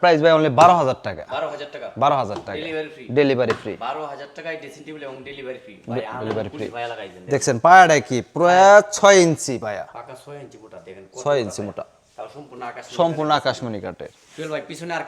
Price ভাই only বারো হাজার টাকা। বারো হাজার টাকা। বারো হাজার টাকা। ডেলিভারি ফ্রি ডেলিভারি ফ্রি বারো হাজার টাকায় ড্রেসিং টেবিল এবং ডেলিভারি ফ্রি ডেলিভারি লাগাইছেন। দেখছেন পায়াটা কি? প্রায় ছয় ইঞ্চি পায়া। পাকা ছয় ইঞ্চি মোটা দেখেন ছয় ইঞ্চি মোটা। সম্পূর্ণ আকাশমণি কাঠের। পিছনে আর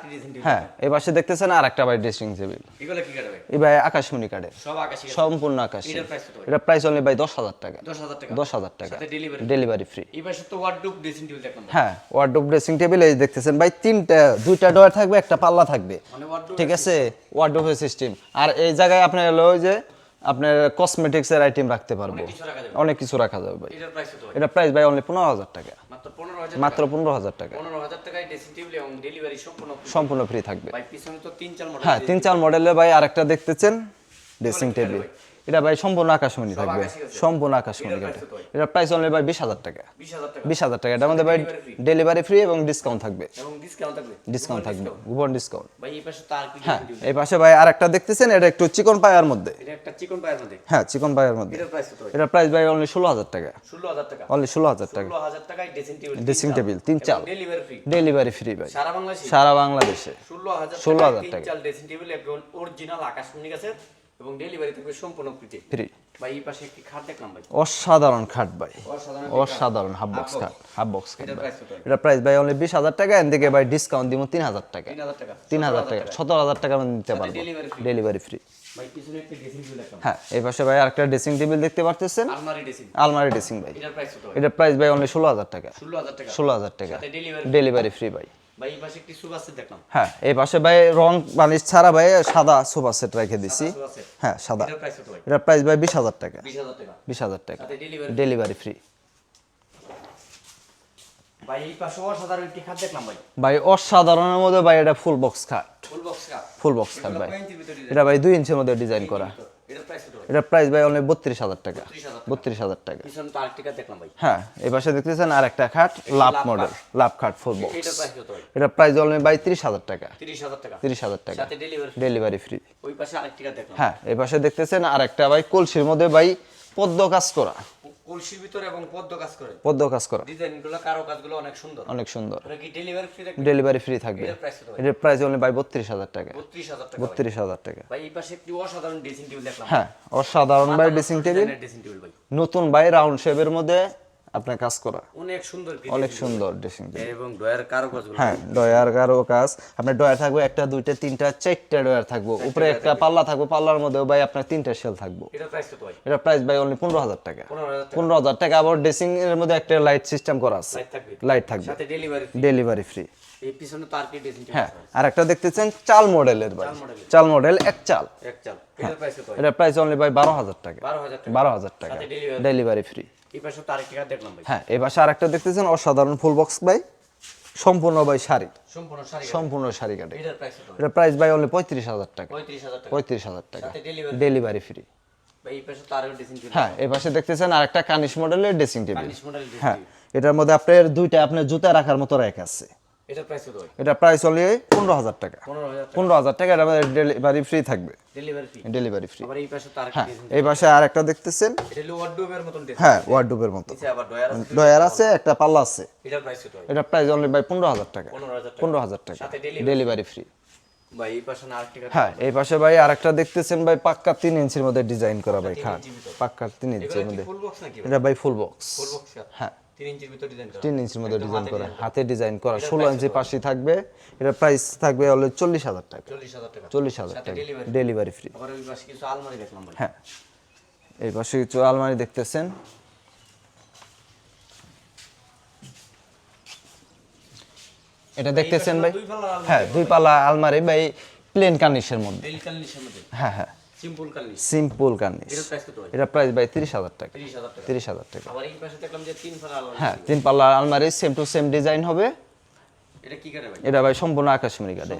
হ্যাঁ এই পাশে দেখতেছেন আর একটা ভাই ড্রেসিং টেবিল এগুলো কি কাটবে এই ভাই আকাশমণি কাঠের। সব আকাশি সম্পূর্ণ আকাশ এটার প্রাইস কত এটা প্রাইস অনলি ভাই দশ হাজার টাকা। দশ হাজার টাকা। দশ হাজার টাকা। সাথে ডেলিভারি ডেলিভারি ফ্রি এই পাশে তো ওয়ার্ডরোব ড্রেসিং টেবিল হ্যাঁ ওয়ার্ডরোব ড্রেসিং টেবিল এই দেখতেছেন ভাই তিনটা দুইটা ডয়ার থাকবে একটা পাল্লা থাকবে। মানে ঠিক আছে? ওয়ার্ডরোব সিস্টেম আর এই জায়গায় আপনার হলো ওই যে আপনার কসমেটিক্স এর আইটেম রাখতে পারব। অনেক কিছু রাখা যাবে। ভাই। ভাই? এটা প্রাইস ভাই অনলি পনেরো হাজার টাকা। মাত্র পনেরো হাজার টাকা। পনেরো হাজার টাকায় ড্রেসিং টেবিল এবং ডেলিভারি সম্পূর্ণ সম্পূর্ণ ফ্রি থাকবে। ভাই পিছনে তো তিন চার মডেল হ্যাঁ তিন চার মডেলের ভাই আরেকটা দেখতেছেন ড্রেসিং টেবিল এটা ভাই সম্পূর্ণ আকাশমণি থাকবে। সম্পূর্ণ আকাশমণি ভাই? এটা প্রাইস অনলি ভাই বিশ হাজার টাকা। বিশ হাজার টাকা। এটা হাজার টাকা। মধ্যে ভাই ডেলিভারি ফ্রি এবং ডিসকাউন্ট থাকবে। এবং ডিসকাউন্ট থাকবে। ডিসকাউন্ট থাকবে। discount? কুপন ডিসকাউন্ট ভাই এই পাশে তো আর কি হ্যাঁ এই পাশে ভাই আরেকটা দেখতেছেন এটা একটু চিকন পায়ার মধ্যে। এটা একটা চিকন পায়ের মধ্যে। হ্যাঁ চিকন পায়ার মধ্যে। এটার প্রাইস কত এটা প্রাইস ভাই অনলি ষোলো হাজার টাকা। ষোলো হাজার টাকা। অনলি ষোলো হাজার টাকা। ষোলো হাজার ড্রেসিং টেবিল তিন চাল। ডেলিভারি ফ্রি ডেলিভারি ফ্রি ভাই। সারা বাংলাদেশে। সারা বাংলাদেশে। ষোলো হাজার 16,000 তিন টাকা। চাল ড্রেসিং টেবিল একদম অরিজিনাল আকাশমণি গাছে এবং ডেলিভারি থাকবে সম্পূর্ণ ফ্রিতে ফ্রি ভাই এই পাশে একটি খাট দেখলাম ভাই। অসাধারণ খাট ভাই। অসাধারণ হাফ বক্স খাট হাফ বক্স খাট এটা প্রাইস ভাই অনলি বিশ হাজার টাকা এন থেকে ভাই ডিসকাউন্ট দিব তিন হাজার টাকা। তিন হাজার টাকা। সতেরো হাজার টাকা। নিতে পারব। ডেলিভারি ফ্রি হ্যাঁ এই পাশে ভাই আরেকটা ড্রেসিং টেবিল দেখতে পারতেছেন। আলমারি ড্রেসিং ভাই। এটার প্রাইস ভাই? এটা প্রাইস ভাই অনলি ষোলো হাজার টাকা। ষোলো হাজার টাকা। ডেলিভারি ফ্রি ভাই। হ্যাঁ এই পাশে ভাই রং ছাড়া ভাই সাদা সোফা সেট রেখে দিছি। হ্যাঁ সাদা। এটা প্রাইস ভাই? বিশ হাজার টাকা। বিশ হাজার টাকা। ডেলিভারি ফ্রি ভাই অসাধারণের মধ্যে ভাই এটা ফুল বক্স খাট। ফুল বক্স খাট। ভাই? এটা ভাই দুই ইঞ্চের মধ্যে ডিজাইন করা। এটার প্রাইস ভাই এটা প্রাইস ভাই অনলি বত্রিশ হাজার টাকা। বত্রিশ হাজার টাকা। হ্যাঁ এই পাশে দেখতেছেন আর একটা খাট লাভ মডেল লাভ খাট ভাই? এটা প্রাইস অনলি ভাই ত্রিশ হাজার টাকা। তিরিশ হাজার টাকা। ডেলিভারি ফ্রি হ্যাঁ এই পাশে দেখতেছেন আর একটা ভাই কলসির মধ্যে ভাই পদ্ম কাজ করা। কলসির ভিতরে এবং পদ্ম কাজ করে। পদ্ম কাজ করা। ডিজাইনগুলো কারও কাজগুলো অনেক সুন্দর। অনেক সুন্দর। এটা কি ডেলিভারি ফ্রি থাকবে? ডেলিভারি ফ্রি থাকবে। এটার প্রাইস ভাই? এটার প্রাইস অনলি ভাই বত্রিশ হাজার টাকা। বত্রিশ হাজার টাকা ভাই। বত্রিশ হাজার টাকা। ভাই এই পাশে একটি অসাধারণ ড্রেসিং টেবিল দেখলাম। হ্যাঁ অসাধারণ ভাই ড্রেসিং টেবিল নতুন ভাই রাউন্ড শেপের মধ্যে আপনার কাজ করা। অনেক সুন্দর অনেক সুন্দর ড্রেসিং এবং ডয়ার কারও কাজগুলো হ্যাঁ ডয়ার গারো কাজ। আপনার ডয়ার থাকবে একটা দুইটা তিনটা চারটা ডয়ার থাকব। উপরে একটা পাল্লা থাকবে পাল্লার মধ্যেও ভাই আপনার তিনটা শেল থাকব। এটার প্রাইস কত ভাই? এটা প্রাইস ভাই অনলি পনেরো হাজার টাকা। পনেরো হাজার টাকা। আবার ড্রেসিং এর মধ্যে একটা লাইট সিস্টেম করা আছে। লাইট থাকবে। লাইট থাকবে। সাথে ডেলিভারি ডেলিভারি ফ্রি এই পিছনে তো আর কি ড্রেসিং হ্যাঁ আর একটা দেখতেছেন চাল মডেলের ভাই। চাল মডেল এক চাল। এক চাল। এটা প্রাইস অনলি ভাই বারো হাজার টাকা। বারো হাজার টাকা। ডেলিভারি ফ্রি আরেকটি হ্যাঁ এই পাশে আর একটা দেখতেছেন অসাধারণ ফুল বক্স ভাই। সম্পূর্ণ ভাই শাড়ি। সম্পূর্ণ শাড়ি কাটে এটার প্রাইস কত? এটা প্রাইস ভাই অনলি পঁয়ত্রিশ হাজার টাকা। পঁয়ত্রিশ হাজার টাকা। ডেলিভারি ফ্রি হ্যাঁ এই পাশে দেখতেছেন আর একটা কানিশ মডেলের ড্রেসিং টেবিল হ্যাঁ এটার মধ্যে আপনার দুইটা আপনার জুতা রাখার মতো র্যাক আছে। এটার প্রাইস কত ভাই? এটা প্রাইস পনেরো হাজার টাকা। পনেরো হাজার টাকা। এটা আমাদের ডেলিভারি ফ্রি থাকবে। ডেলিভারি ফি ডেলিভারি ফ্রি আবার এই পাশে তো আরেকটি হ্যাঁ এই পাশে আর একটা দেখতেছেন। এটা হলো ওয়ার্ডরোবের মতন হ্যাঁ ওয়ার্ডরোবের মতো নিচে আবার ডয়ার আছে। ডয়ার আছে একটা পাল্লা আছে। এটার প্রাইস কত এটা প্রাইস অনলি ভাই পনেরো হাজার টাকা। পনেরো হাজার টাকা। সাথে ডেলিভারি ফ্রি ভাই এই পাশে আরেকটি হ্যাঁ এই পাশে ভাই আরেকটা দেখতেছেন ভাই পাক্কা তিন ইঞ্চির মধ্যে ডিজাইন করা ভাই ভিতর। পাক্কা তিন ইঞ্চির এগুলো কি মধ্যে। ফুল বক্স নাকি এটা ভাই ফুল বক্স ফুল বক্স হ্যাঁ। তিন ইঞ্চির ভিতর ডিজাইন করা। মধ্যে ডিজাইন হাতে করা। হাতে ডিজাইন করা। ষোলো ইঞ্চি পাশে থাকবে। এটা প্রাইস থাকবে হলো চল্লিশ হাজার টাকা। চল্লিশ হাজার টাকা। ডেলিভারি ফ্রি হ্যাঁ। এই পাশে কিছু আলমারি দেখতেছেন। এটা দেখতেছেন ভাই? হ্যাঁ দুই পাল্লা আলমারি ভাই প্লেন কার্নিশের মধ্যে। হ্যাঁ হ্যাঁ। সিম্পল কার্নিশ সিম্পল কার্নিশ এটা প্রাইস ভাই তিরিশ হাজার টাকা। তিরিশ হাজার টাকা। আবার এই পাশে দেখলাম যে তিন পাল্লা আলমারি হ্যাঁ তিন পাল্লা আলমারি সেম টু সেম ডিজাইন হবে। এটা কি কাটে ভাই? এটা ভাই সম্পূর্ণ আকাশমণি কাটে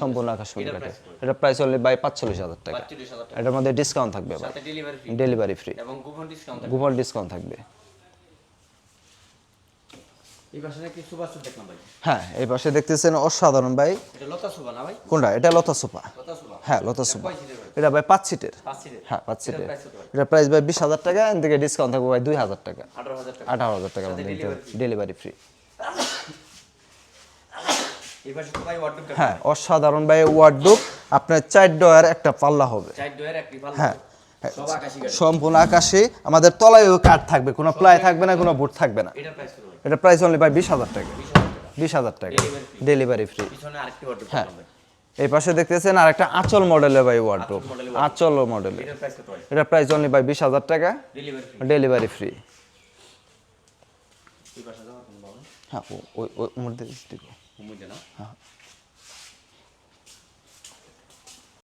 সম্পূর্ণ আকাশমণি কাটে এটা প্রাইস হলে ভাই পাঁচচল্লিশ হাজার টাকা। পাঁচচল্লিশ হাজার টাকা। এটার মধ্যে ডিসকাউন্ট থাকবে ভাই। সাথে ডেলিভারি ফি ডেলিভারি ফ্রি এবং কুপন ডিসকাউন্ট থাকবে। কুপন ডিসকাউন্ট থাকবে এই পাশে নাকি সুপার সুট দেখলাম ভাই হ্যাঁ এই পাশে দেখতেছেন অসাধারণ ভাই। কোনটা? এটা লতা সোফা হ্যাঁ লতা সোফা এটা ভাই পাঁচ সিটের। হ্যাঁ পাঁচ সিটের। এটা প্রাইস ভাই বিশ হাজার টাকা এর থেকে ডিসকাউন্ট থাকবে ভাই দুই হাজার টাকা। আঠারো হাজার টাকা। ডেলিভারি ফ্রি হ্যাঁ অসাধারণ ভাই ওয়ার্ডরোব আপনার চার ডয়ার একটা পাল্লা হবে। হ্যাঁ গাড়ি। সম্পূর্ণ আকাশে। আমাদের তলায়ও কাঠ থাকবে কোনো প্লাই থাকবে না কোনো বুট থাকবে না। এটা প্রাইস অনলি বাই বিশ হাজার টাকা। বিশ হাজার টাকা। ডেলিভারি ফ্রি হ্যাঁ। এই পাশে দেখতেছেন আর একটা আচল মডেলের ভাই ওয়ার্ডরোব আচল মডেলে এটা প্রাইস অনলি বাই বিশ হাজার টাকা। ডেলিভারি ফ্রি হ্যাঁ ওই ওই মধ্যে হ্যাঁ।